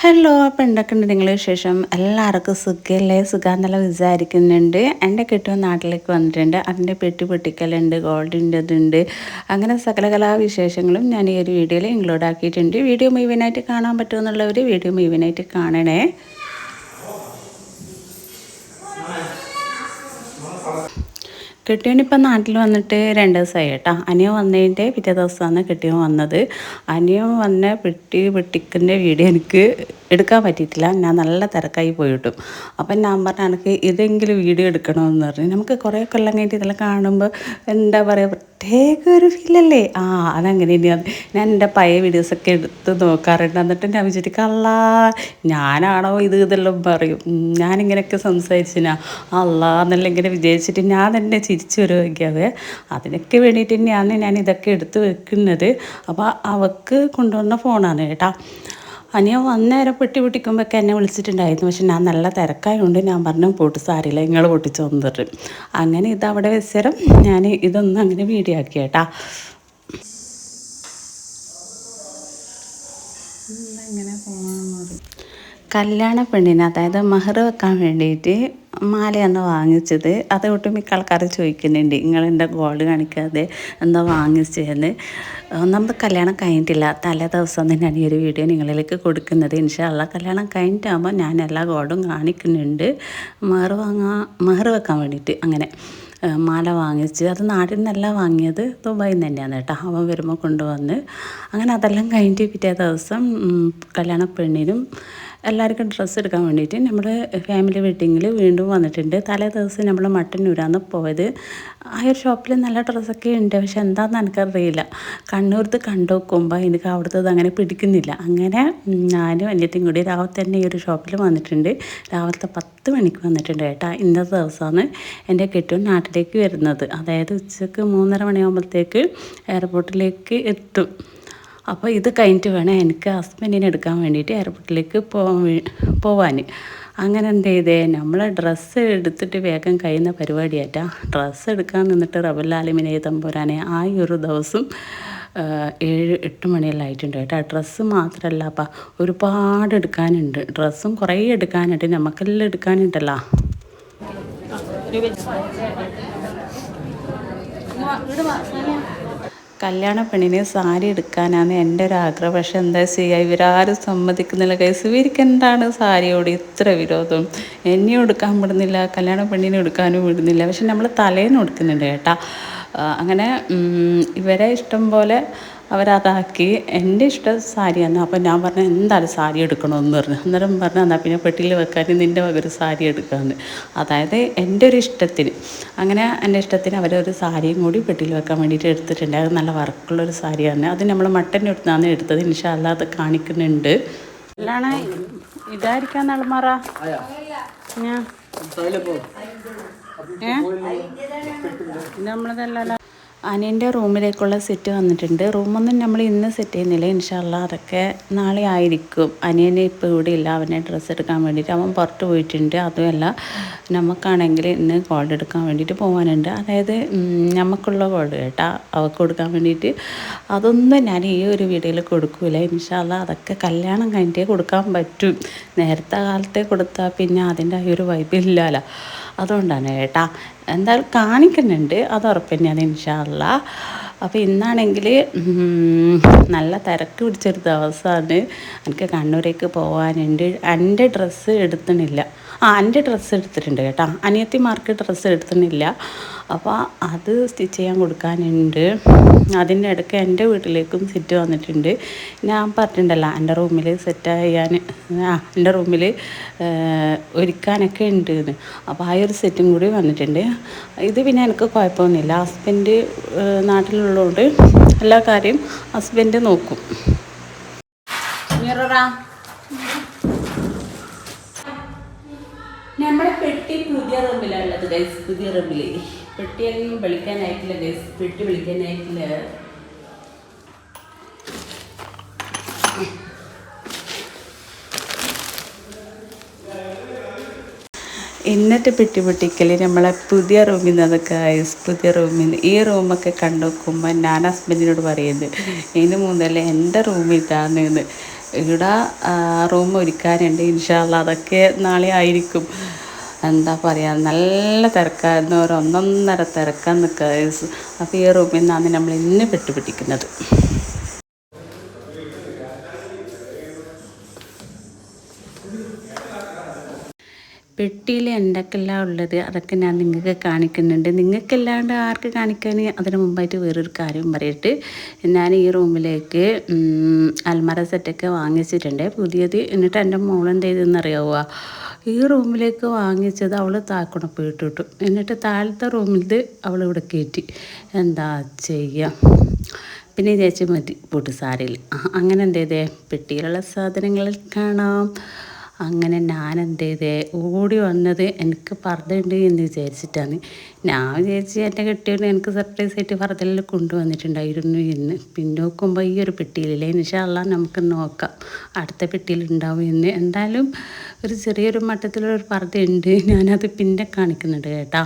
Hello അപ്പം എന്തൊക്കെയുണ്ട് നിങ്ങൾ വിശേഷം? എല്ലാവർക്കും സുഖമല്ലേ സുഖമെന്നുള്ള വിചാരിക്കുന്നുണ്ട്. എന്റെ കെട്ടും നാട്ടിലേക്ക് വന്നിട്ടുണ്ട്. അതിന്റെ പെട്ടി പൊട്ടിക്കലുണ്ട് ഗോൾഡിന്റെ ഇതുണ്ട് അങ്ങനെ സകല കലാവിശേഷങ്ങളും ഞാൻ ഈ ഒരു വീഡിയോയിൽ ഇൻക്ലൂഡ് ആക്കിയിട്ടുണ്ട്. വീഡിയോ മുഴുവനായിട്ട് കാണാൻ പറ്റുമെന്നുള്ളവർ വീഡിയോ മുഴുവനായിട്ട് കാണണേ. കെട്ടിയവനിപ്പം നാട്ടിൽ വന്നിട്ട് രണ്ട് ദിവസമായി കേട്ടോ. അനിയൻ വന്നതിന്റെ പിറ്റേ ദിവസമാണ് കെട്ടിയോൻ വന്നത്. അനിയൻ വന്ന പെട്ടി പെട്ടിക്കന്റെ വീഡിയോ എനിക്ക് എടുക്കാൻ പറ്റിയിട്ടില്ല. ഞാൻ നല്ല തിരക്കായി പോയിട്ടു. അപ്പം ഞാൻ പറഞ്ഞ എനിക്ക് ഇതെങ്കിലും വീഡിയോ എടുക്കണമെന്ന് പറഞ്ഞു. നമുക്ക് കുറേ കൊല്ലം കഴിഞ്ഞിട്ട് ഇതെല്ലാം കാണുമ്പോൾ എന്താ പറയുക പ്രത്യേക ഒരു ഫീലല്ലേ ആ അതങ്ങനെ തന്നെയാണ് ഞാൻ എന്റെ പഴയ വീഡിയോസൊക്കെ എടുത്ത് നോക്കാറുണ്ട്. എന്നിട്ട് ഞാൻ വിചാരിച്ചു കള്ള ഞാനാണോ ഇത് ഇതെല്ലാം പറയും? ഞാനിങ്ങനെയൊക്കെ സംസാരിച്ചിനാ. അല്ലാ എന്നെല്ലാം ഇങ്ങനെ വിചാരിച്ചിട്ട് ഞാൻ തന്നെ ചിരിച്ചു വരുമൊക്കെയാവേ അതിനൊക്കെ വേണ്ടിയിട്ട് തന്നെയാണ് ഞാൻ ഇതൊക്കെ എടുത്ത് വെക്കുന്നത്. അപ്പോൾ അവക്ക് കൊണ്ടുവന്ന ഫോണാണ് കേട്ടോ. അനിയ വന്നേരം പെട്ടി പൊട്ടിക്കുമ്പോഴൊക്കെ എന്നെ വിളിച്ചിട്ടുണ്ടായിരുന്നു. പക്ഷെ ഞാൻ നല്ല തിരക്കായതുകൊണ്ട് ഞാൻ പറഞ്ഞു പൊട്ടി സാരിയില്ല നിങ്ങൾ പൊട്ടിച്ചു തന്നിട്ട് അങ്ങനെ ഇതവിടെ വെച്ചേരം ഞാൻ ഇതൊന്നും അങ്ങനെ വീഡിയോ ആക്കി കേട്ടാ. ഇങ്ങനെ കല്യാണ പെണ്ണിന് അതായത് മഹർ വെക്കാൻ വേണ്ടിയിട്ട് മാലയാണ് വാങ്ങിച്ചത്. അത് ഒട്ടുമിക്ക ആൾക്കാർ ചോദിക്കുന്നുണ്ട് നിങ്ങൾ എന്റെ ഗോൾഡ് കാണിക്കാതെ എന്താ വാങ്ങിച്ചതെന്ന് നമ്മൾ കല്യാണം കഴിഞ്ഞിട്ടില്ല. തലേ ദിവസം തന്നെയാണ് ഈ ഒരു വീഡിയോ നിങ്ങളിലേക്ക് കൊടുക്കുന്നത്. ഇൻഷാല്ല കല്യാണം കഴിഞ്ഞിട്ടാകുമ്പോൾ ഞാൻ എല്ലാ ഗോൾഡും കാണിക്കുന്നുണ്ട്. മഹർ വാങ്ങാൻ മഹർ വെക്കാൻ വേണ്ടിയിട്ട് അങ്ങനെ മാല വാങ്ങിച്ച്. അത് നാട്ടിൽ നിന്നല്ല വാങ്ങിയത് ദുബായിൽ നിന്ന് തന്നെയാണ് കേട്ടോ. അവൻ വരുമ്പോൾ കൊണ്ടുവന്ന്. അങ്ങനെ അതെല്ലാം കഴിഞ്ഞിട്ട് പിറ്റേ ദിവസം കല്യാണ പെണ്ണിനും എല്ലാവർക്കും ഡ്രസ്സ് എടുക്കാൻ വേണ്ടിയിട്ട് നമ്മൾ ഫാമിലി വെഡിങ്ങിൽ വീണ്ടും വന്നിട്ടുണ്ട്. തലേ ദിവസം നമ്മൾ മട്ടന്നൂരാണ് പോയത്. ആ ഒരു ഷോപ്പിൽ നല്ല ഡ്രസ്സൊക്കെ ഉണ്ട്. പക്ഷെ എന്താണെന്ന് എനിക്കറിയില്ല. കണ്ണൂർത്ത് കണ്ടു നോക്കുമ്പോൾ എനിക്ക് അവിടുത്തെ അങ്ങനെ പിടിക്കുന്നില്ല. അങ്ങനെ ഞാനും അനിയത്തിയും കൂടി രാവിലെ തന്നെ ഈ ഒരു ഷോപ്പിൽ വന്നിട്ടുണ്ട്. രാവിലത്തെ പത്ത് മണിക്ക് വന്നിട്ടുണ്ട് കേട്ടോ ഇന്നത്തെ ദിവസമാണ് എന്റെ കെട്ടും നാട്ടിലേക്ക് വരുന്നത്. അതായത് ഉച്ചയ്ക്ക് മൂന്നര മണിയാകുമ്പോഴത്തേക്ക് എയർപോർട്ടിലേക്ക് എത്തും. അപ്പോൾ ഇത് കഴിഞ്ഞിട്ട് വേണം എനിക്ക് ഹസ്ബൻഡിനെ എടുക്കാൻ വേണ്ടിയിട്ട് എയർപോർട്ടിലേക്ക് പോവാൻ. അങ്ങനെ എന്ത് ചെയ്തേ? നമ്മളെ ഡ്രസ്സ് എടുത്തിട്ട് വേഗം കഴിയുന്ന പരിപാടിയായിട്ടാ. ഡ്രസ്സ് എടുക്കാൻ നിന്നിട്ട് റബല്ലാലിമിനെ തമ്പുരാനെ ആ ഒരു ദിവസം ഏഴ് എട്ട് മണിയെല്ലാം ആയിട്ടുണ്ട് കേട്ടോ. ഡ്രസ്സ് മാത്രമല്ല അപ്പം ഒരുപാട് എടുക്കാനുണ്ട്. ഡ്രസ്സും കുറേ എടുക്കാനുണ്ട്. നമുക്കെല്ലാം എടുക്കാനുണ്ടല്ലോ. കല്യാണ പെണ്ണിന് സാരി എടുക്കാനാണ് എന്റെ ഒരു ആഗ്രഹം. പക്ഷെ എന്താ ചെയ്യുക ഇവരാരും സമ്മതിക്കുന്നില്ല. കൈസ് ഇവർക്ക് എന്താണ് സാരിയോട് ഇത്ര വിരോധം? എന്നെയും എടുക്കാൻ വിടുന്നില്ല കല്യാണ പെണ്ണിനെ എടുക്കാനും വിടുന്നില്ല. പക്ഷെ നമ്മൾ തലേന്ന് കൊടുക്കുന്നുണ്ട് കേട്ടാ. അങ്ങനെ ഇവരെ ഇഷ്ടം പോലെ അവരതാക്കി എന്റെ ഇഷ്ട സാരിയാണ് അപ്പോൾ ഞാൻ പറഞ്ഞു എന്തായാലും സാരി എടുക്കണമെന്ന് പറഞ്ഞു. അന്നേരം പറഞ്ഞു എന്നാൽ പിന്നെ പെട്ടിയിൽ വെക്കാൻ നിന്റെ ഒരു സാരി എടുക്കാമെന്ന് അതായത് എന്റെ ഒരു ഇഷ്ടത്തിന്. അങ്ങനെ എന്റെ ഇഷ്ടത്തിന് അവരൊരു സാരിയും കൂടി പെട്ടിയിൽ വെക്കാൻ വേണ്ടിയിട്ട് എടുത്തിട്ടുണ്ട്. അത് നല്ല വർക്കുള്ളൊരു സാരിയാണ്. അത് നമ്മൾ മട്ടൻ എടുത്താണ് എടുത്തത്. ഇൻഷാല്ല അത് കാണിക്കുന്നുണ്ട്. അല്ലാണ് ഇതായിരിക്കാൻ നളമാറ ഞാൻ ഏ? നമ്മളതല്ല അനിയന്റെ റൂമിലേക്കുള്ള സെറ്റ് വന്നിട്ടുണ്ട്. റൂമൊന്നും നമ്മൾ ഇന്ന് സെറ്റ് ചെയ്യുന്നില്ല. ഇൻഷാല്ല അതൊക്കെ നാളെ ആയിരിക്കും. അനിയനെ ഇപ്പോൾ ഇവിടെ ഇല്ല. അവനെ ഡ്രസ്സ് എടുക്കാൻ വേണ്ടിയിട്ട് അവൻ പുറത്ത് പോയിട്ടുണ്ട്. അതുമല്ല നമുക്കാണെങ്കിൽ ഇന്ന് കോഡ് എടുക്കാൻ വേണ്ടിയിട്ട് പോകാനുണ്ട് അതായത് നമുക്കുള്ള കോഡ് കേട്ടാ അവൾക്ക് കൊടുക്കാൻ വേണ്ടിയിട്ട്. അതൊന്നും ഞാൻ ഈ ഒരു വീഡിയോയിൽ കൊടുക്കൂല. ഇൻഷാല്ല അതൊക്കെ കല്യാണം കഴിഞ്ഞിട്ടേ കൊടുക്കാൻ പറ്റും. നേരത്തെ കാലത്തെ കൊടുത്താൽ പിന്നെ അതിന്റെ ഒരു വൈബ് ഇല്ലല്ലോ. അതുകൊണ്ടാണ് കേട്ടാ. എന്തായാലും കാണിക്കുന്നുണ്ട്. അത് ഉറപ്പ് തന്നെയാണ് ഇൻഷാല്ല അപ്പോൾ ഇന്നാണെങ്കിൽ നല്ല തിരക്ക് പിടിച്ചൊരു ദിവസമാണ് എനിക്ക് കണ്ണൂരേക്ക് പോകാനുണ്ട് എന്റെ ഡ്രസ്സ് എടുത്തണില്ല. ആ എന്റെ ഡ്രസ്സ് എടുത്തിട്ടുണ്ട് കേട്ടോ. അനിയത്തിമാർക്ക് ഡ്രസ്സ് എടുത്തിട്ടില്ല അപ്പോൾ അത് സ്റ്റിച്ച് ചെയ്യാൻ കൊടുക്കാനുണ്ട്. അതിന്റെ ഇടയ്ക്ക് എന്റെ വീട്ടിലേക്കും സെറ്റ് വന്നിട്ടുണ്ട്. ഞാൻ പറഞ്ഞിട്ടുണ്ടല്ലോ എന്റെ റൂമിൽ സെറ്റ് ചെയ്യാൻ ആ എന്റെ റൂമിൽ ഒരുക്കാനൊക്കെ ഉണ്ട് അപ്പോൾ ആ ഒരു സെറ്റും കൂടി വന്നിട്ടുണ്ട്. ഇത് പിന്നെ എനിക്ക് കുഴപ്പമൊന്നുമില്ല. ഹസ്ബൻഡ് നാട്ടിലുള്ളതുകൊണ്ട് എല്ലാ കാര്യം ഹസ്ബൻഡ് നോക്കും. മിററാ. നമ്മുടെ പെട്ടി പുതിയ റൂമിലുള്ളത് ഗൈസ് പുതിയ റൂമിൽ പെട്ടിയൊന്നും വിളിക്കാനായിട്ടില്ല ഗസ് പെട്ടി വിളിക്കാനായിട്ടില്ല. ഇന്നത്തെ പെട്ടി പൊട്ടിക്കൽ നമ്മളെ പുതിയ റൂമിൽ നിന്ന് അതൊക്കെ പുതിയ റൂമിൽ നിന്ന്. ഈ റൂമൊക്കെ കണ്ടു നോക്കുമ്പോൾ ഞാൻ ഹസ്ബൻഡിനോട് പറയുന്നത് ഇതിന് മുതലേ എന്റെ റൂമിൽ ഇതാണെന്ന് ഇവിടെ റൂം ഒരുക്കാനുണ്ട് ഇൻഷാല്ല അതൊക്കെ നാളെ ആയിരിക്കും. എന്താ പറയുക നല്ല തിരക്കായിരുന്നു. ഒരു ഒന്നൊന്നര തിരക്കാൻ നിൽക്കുക. അപ്പോൾ ഈ റൂമിൽ നിന്നാണ് നമ്മൾ ഇന്ന് പെട്ടുപിടിക്കുന്നത്. പെട്ടിയിൽ എന്തൊക്കെല്ലാം ഉള്ളത്? അതൊക്കെ ഞാൻ നിങ്ങൾക്ക് കാണിക്കുന്നുണ്ട്. നിങ്ങൾക്കല്ലാണ്ട് ആർക്ക് കാണിക്കാൻ? അതിന് മുമ്പായിട്ട് വേറൊരു കാര്യം പറയിട്ട്. ഞാൻ ഈ റൂമിലേക്ക് അൽമറ സെറ്റൊക്കെ വാങ്ങിച്ചിട്ടുണ്ട്. പുതിയത് എന്നിട്ട് എന്റെ മോൾ എന്ത് ചെയ്തെന്നറിയാവുക ഈ റൂമിലേക്ക് വാങ്ങിച്ചത് അവൾ താക്കുണപ്പ് ഇട്ടിട്ടു. എന്നിട്ട് താഴത്തെ റൂമിൽ അവൾ ഇവിടെ കയറ്റി എന്താ ചെയ്യുക പിന്നെ ചേച്ചി മതി പൊട്ട് സാരിയിൽ അങ്ങനെ എന്തേതേ പെട്ടിയിലുള്ള സാധനങ്ങൾ കാണാം. അങ്ങനെ ഞാൻ എന്ത് ചെയ്തേ ഓടി വന്നത് എനിക്ക് പർദ്ദയുണ്ട് എന്ന് വിചാരിച്ചിട്ടാണ്. ഞാൻ വിചാരിച്ച് എന്റെ കെട്ടിയോണ്ട് എനിക്ക് സർപ്രൈസ് ആയിട്ട് പർദ്ദയിൽ കൊണ്ടുവന്നിട്ടുണ്ടായിരുന്നു എന്ന്. പിന്നെ നോക്കുമ്പോൾ ഈ ഒരു പെട്ടിയിലില്ലേ? ഇൻഷാല്ല നമുക്ക് നോക്കാം. അടുത്ത പെട്ടിയിൽ ഉണ്ടാവും എന്ന്. എന്തായാലും ഒരു ചെറിയൊരു മട്ടത്തിലൊരു പർദ്ദയുണ്ട്. ഞാനത് പിന്നെ കാണിക്കുന്നുണ്ട് കേട്ടാ.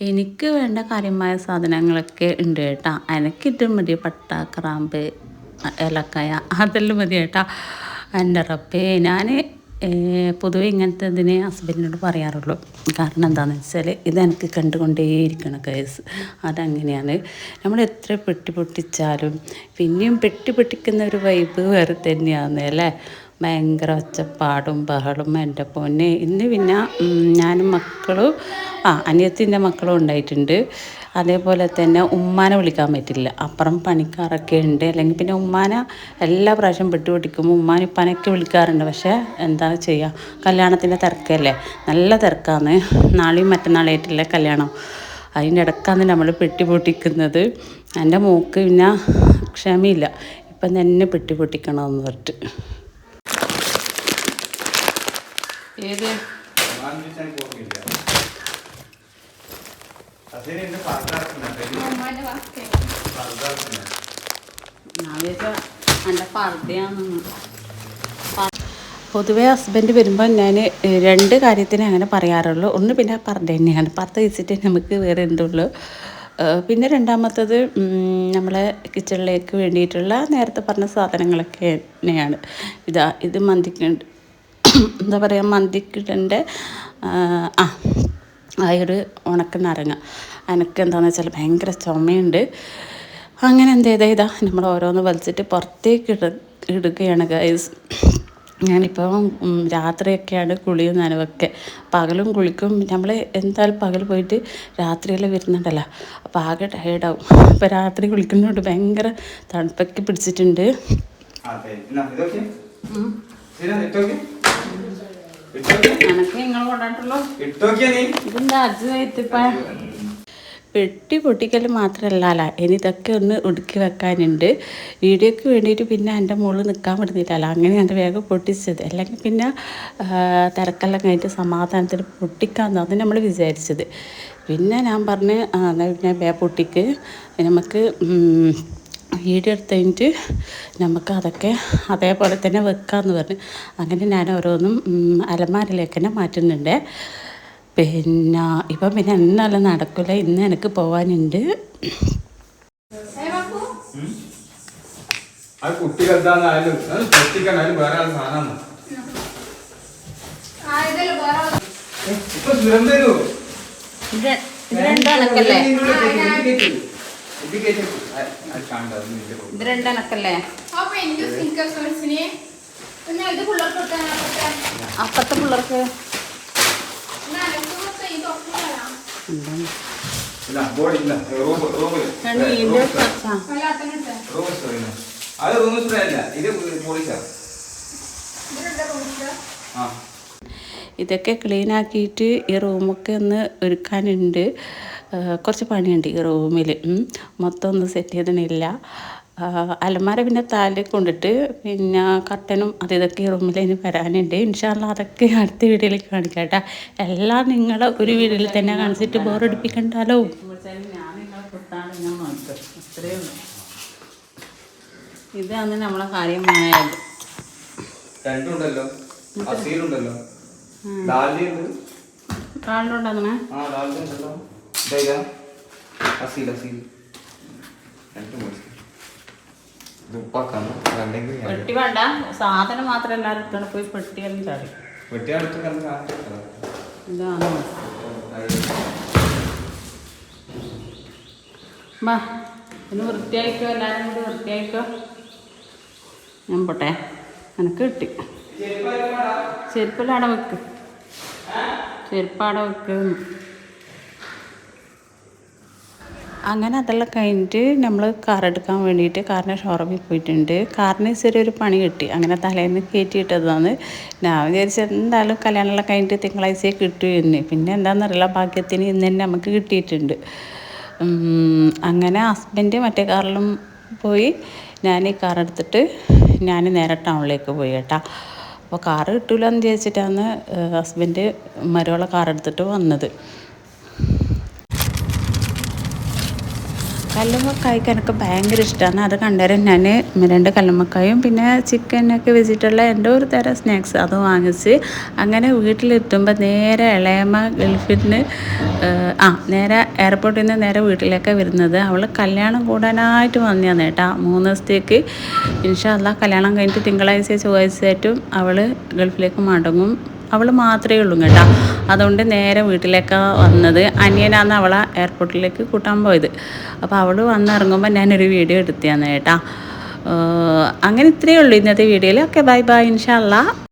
എനിക്ക് വേണ്ട കാര്യമായ സാധനങ്ങളൊക്കെ ഉണ്ട് കേട്ടാ. എനിക്കിത് മതി. പട്ട ക്രാമ്പ് ഏലക്കായ അതെല്ലാം മതി കേട്ടാ. എന്റെ റബ്ബേ ഞാൻ പൊതുവെ ഇങ്ങനത്തെ ഇതിനെ ഹസ്ബൻഡിനോട് പറയാറുള്ളൂ. കാരണം എന്താണെന്ന് വെച്ചാൽ ഇതെനിക്ക് കണ്ടുകൊണ്ടേയിരിക്കണം കേസ് അതങ്ങനെയാണ്. നമ്മൾ എത്ര പെട്ടി പൊട്ടിച്ചാലും പിന്നെയും പെട്ടി പൊട്ടിക്കുന്ന ഒരു വൈബ് വേറെ തന്നെയാണ് അല്ലേ? ഭയങ്കര ഒച്ചപ്പാടും ബഹളും എന്റെ പൊന്നെ. ഇന്ന് പിന്നെ ഞാനും മക്കളും ആ അനിയത്തിന്റെ മക്കളും ഉണ്ടായിട്ടുണ്ട്. അതേപോലെ തന്നെ ഉമ്മാനെ വിളിക്കാൻ പറ്റില്ല. അപ്പുറം പണിക്കാരൊക്കെ ഉണ്ട്. അല്ലെങ്കിൽ പിന്നെ ഉമ്മാനെ എല്ലാ പ്രാവശ്യം പെട്ടി പിടിക്കുമ്പോൾ ഉമ്മാനെ ഇപ്പാനൊക്കെ വിളിക്കാറുണ്ട്. പക്ഷേ എന്താ ചെയ്യുക കല്യാണത്തിന്റെ തിരക്കല്ലേ? നല്ല തിരക്കാണ് നാളെയും മറ്റന്നാളായിട്ടില്ലേ കല്യാണം. അതിന്റെ ഇടക്കാണ് നമ്മൾ പെട്ടി പൊട്ടിക്കുന്നത് എന്റെ മൂക്ക് പിന്നെ ക്ഷമയില്ല. ഇപ്പം തന്നെ പെട്ടി പൊട്ടിക്കണമെന്ന് പറഞ്ഞിട്ട്. എന്റെ പർദ്ദയാണെന്ന്. പൊതുവേ ഹസ്ബൻഡ് വരുമ്പോൾ ഞാൻ രണ്ട് കാര്യത്തിന് അങ്ങനെ പറയാറുള്ളൂ. ഒന്ന് പിന്നെ പർദ്ദ തന്നെയാണ്. പർദ്ദ വെച്ചിട്ട് നമുക്ക് വേറെ എന്തുള്ളൂ. പിന്നെ രണ്ടാമത്തത് നമ്മളെ കിച്ചണിലേക്ക് വേണ്ടിയിട്ടുള്ള നേരത്തെ പറഞ്ഞ സാധനങ്ങളൊക്കെ തന്നെയാണ്. ഇതാ ഇത് മന്തിക്കുണ്ട് എന്താ പറയുക മന്തിക്കിടന്റെ ആ ആ ഒരു ഉണക്ക നാരങ്ങ. എനിക്ക് എന്താണെന്ന് വെച്ചാൽ ഭയങ്കര ചുമയുണ്ട്. അങ്ങനെ എന്ത് ചെയ്താൽ ഇതാ നമ്മൾ ഓരോന്ന് വലിച്ചിട്ട് പുറത്തേക്ക് ഇട ഇടുകയാണ് ഗൈസ് ഞാനിപ്പോൾ ഉം, രാത്രിയൊക്കെയാണ് കുളിയും നനവൊക്കെ പകലും കുളിക്കും നമ്മൾ എന്തായാലും പകൽ പോയിട്ട് രാത്രിയെല്ലാം വരുന്നുണ്ടല്ലോ. അപ്പോൾ ആകെ ടയേർഡാവും അപ്പോൾ രാത്രി കുളിക്കുന്നതുകൊണ്ട് ഭയങ്കര തണുപ്പൊക്കെ പിടിച്ചിട്ടുണ്ട് അതെ എന്നാ ഇതൊക്കെ ശരി ഇട്ടോക്കെ ഇട്ടോക്കെ എനിക്ക് നിങ്ങൾ ഇട്ടോക്കിയാ നീ. ഇതെന്താ പെട്ടി പൊട്ടിക്കൽ മാത്രമല്ല ഇനി ഇതൊക്കെ ഒന്ന് ഒടുക്കി വെക്കാനുണ്ട്. വീഡിയോയ്ക്ക് വേണ്ടിയിട്ട് പിന്നെ എന്റെ മുകളിൽ നിൽക്കാൻ പറ്റുന്നില്ലല്ലോ എന്റെ വേഗം പൊട്ടിച്ചത്. അല്ലെങ്കിൽ പിന്നെ തിരക്കെല്ലാം കഴിഞ്ഞിട്ട് സമാധാനത്തിൽ പൊട്ടിക്കാമെന്ന് അത് നമ്മൾ വിചാരിച്ചത്. പിന്നെ ഞാൻ പറഞ്ഞ് വേ പൊട്ടിക്ക്. നമുക്ക് എടുത്ത് കഴിഞ്ഞിട്ട് നമുക്ക് അതൊക്കെ അതേപോലെ തന്നെ വെക്കാമെന്ന് പറഞ്ഞു അങ്ങനെ ഞാൻ ഓരോന്നും അലമാരിലേക്ക് അലമാരയിലേക്ക് തന്നെ മാറ്റുന്നുണ്ട്. പിന്നെ ഇപ്പം പിന്നെ എന്നാലും നടക്കില്ല. ഇന്ന് എനിക്ക് പോവാനുണ്ട്. അത് കുട്ടികൾക്കാന്നായാലും അത് പൊട്ടിക്കാനായാലും വേറെ ആൾ സാധനമാണ്. ഇപ്പൊ ദുരന്തരൂ തരൂ ഇത് ഇത് രണ്ടെണ്ണക്കല്ലേ ഇത് ഇത് രണ്ടെണ്ണക്കല്ലേ? അപ്പത്തെ പിള്ളേർക്ക്? അത് റൂം സ്റ്റോറി അല്ല ഇത് ഇതിലുണ്ട് ആ. ഇതൊക്കെ ക്ലീൻ ആക്കിയിട്ട് ഈ റൂമൊക്കെ ഒന്ന് ഒരുക്കാനുണ്ട്. കുറച്ച് പണിയുണ്ട് ഈ റൂമിൽ മൊത്തം ഒന്ന് സെറ്റ് ചെയ്തിട്ടില്ല അലമാര പിന്നെ താലി കൊണ്ടിട്ട് പിന്നെ കട്ടനും അത് ഇതൊക്കെ ഈ റൂമിൽ ഇനി വരാനുണ്ട്. ഇൻഷാല്ല അതൊക്കെ അടുത്ത വീഡിയോയിൽ കാണിക്കാം കേട്ടോ. എല്ലാം നിങ്ങളെ ഒരു വീഡിയോയിൽ തന്നെ കാണിച്ചിട്ട് ബോറടിപ്പിക്കണ്ടല്ലോ ഇതാണ് നമ്മളെ കാര്യമായത് രണ്ടുണ്ടല്ലോ. ആ അസീൽ അസീൽ. രണ്ട് പെട്ടി വേണ്ട. സാധനം മാത്രം എല്ലാവരും എടുത്തോണ്ട് പോയി ചാടി. ഇതാണ്. വൃത്തിയായിക്കോ? എല്ലാവരും കൂടി വൃത്തിയായിക്കോ? ഞാൻ പോട്ടെ. എനിക്ക് കിട്ടി. അവിടെ വെക്ക്. ചെരുപ്പാടെ വെക്ക്. അങ്ങനെ അതെല്ലാം കഴിഞ്ഞിട്ട് നമ്മൾ കാർ എടുക്കാൻ വേണ്ടിയിട്ട് കാറിന്റെ ഷോറൂമിൽ പോയിട്ടുണ്ട്. കാറിന് ചെറിയൊരു പണി കിട്ടി. അങ്ങനെ തലേന്ന് കയറ്റിയിട്ടതാണ് ഞാൻ വിചാരിച്ച എന്തായാലും കല്യാണമെല്ലാം കഴിഞ്ഞിട്ട് തിങ്കളാഴ്ചയെ കിട്ടൂ എന്ന്. പിന്നെ എന്താണെന്നറിയില്ല ഭാഗ്യത്തിന് ഇന്ന് തന്നെ നമുക്ക് കിട്ടിയിട്ടുണ്ട്. അങ്ങനെ ഹസ്ബൻഡ് മറ്റേ കാറിലും പോയി. ഞാൻ ഈ കാർ എടുത്തിട്ട് ഞാൻ നേരെ ടൗണിലേക്ക് പോയി കേട്ടോ. അപ്പോൾ കാറ് കിട്ടൂലെന്ന് വിചാരിച്ചിട്ടാണ് ഹസ്ബൻഡ് മരമുള്ള കാറെടുത്തിട്ട് വന്നത്. കല്ലുമ്മക്കായ്ക്ക് എനിക്ക് ഭയങ്കര ഇഷ്ടമാണ് അത് കണ്ടേരം ഞാൻ രണ്ട് കല്ലുമ്മക്കായും പിന്നെ ചിക്കനൊക്കെ വെച്ചിട്ടുള്ള എന്റെ ഒരു തരം സ്നാക്സ് അത് വാങ്ങിച്ച് അങ്ങനെ വീട്ടിലെത്തുമ്പോൾ നേരെ ഇളയമ്മ ഗൾഫിന് ആ നേരെ എയർപോർട്ടിൽ നിന്ന് നേരെ വീട്ടിലേക്ക് വരുന്നത്. അവൾ കല്യാണം കൂടാനായിട്ട് വന്നതാണ് കേട്ടോ. മൂന്ന് ദിവസത്തേക്ക് ഇൻഷാല്ല കല്യാണം കഴിഞ്ഞിട്ട് തിങ്കളാഴ്ച ചൊവ്വാഴ്ചയായിട്ടും അവൾ ഗൾഫിലേക്ക് മടങ്ങും. അവൾ മാത്രമേ ഉള്ളൂ കേട്ടോ. അതുകൊണ്ട് നേരെ വീട്ടിലേക്ക് വന്നത് അനിയനാന്ന് അവളെ എയർപോർട്ടിലേക്ക് കൂട്ടാൻ പോയത്. അപ്പോൾ അവൾ വന്നിറങ്ങുമ്പോൾ ഞാനൊരു വീഡിയോ എടുത്തതാണ് കേട്ടോ. അങ്ങനെ ഇത്രയേ ഉള്ളൂ ഇന്നത്തെ വീഡിയോയിൽ ഓക്കെ ബൈ ബൈ ഇൻഷാല്ലാ